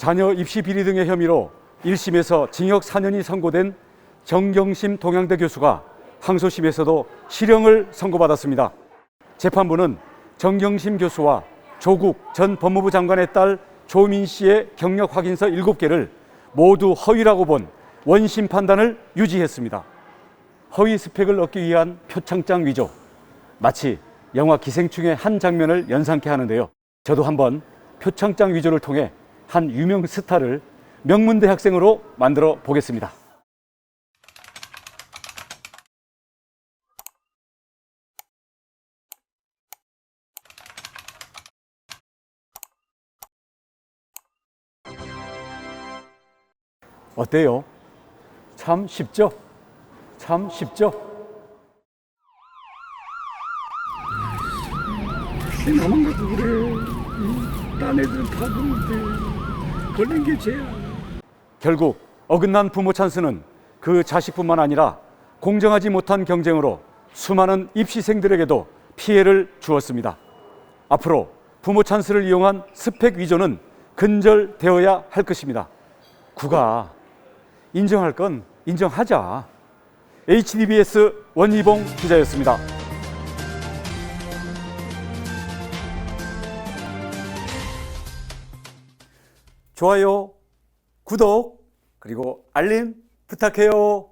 자녀 입시 비리 등의 혐의로 1심에서 징역 4년이 선고된 정경심 동양대 교수가 항소심에서도 실형을 선고받았습니다. 재판부는 정경심 교수와 조국 전 법무부 장관의 딸 조민 씨의 경력 확인서 7개를 모두 허위라고 본 원심 판단을 유지했습니다. 허위 스펙을 얻기 위한 표창장 위조. 마치 영화 기생충의 한 장면을 연상케 하는데요. 저도 한번 표창장 위조를 통해 한 유명 스타를 명문대 학생으로 만들어 보겠습니다. 어때요? 참 쉽죠? 참 쉽죠? 나만 가도 그래. 이, 딴 애들은 다 그런데 걸린 게 죄야. 결국 어긋난 부모 찬스는 그 자식뿐만 아니라 공정하지 못한 경쟁으로 수많은 입시생들에게도 피해를 주었습니다. 앞으로 부모 찬스를 이용한 스펙 위조는 근절되어야 할 것입니다. 국가 인정할 건 인정하자. HDBS 원희봉 기자였습니다. 좋아요, 구독, 그리고 알림 부탁해요.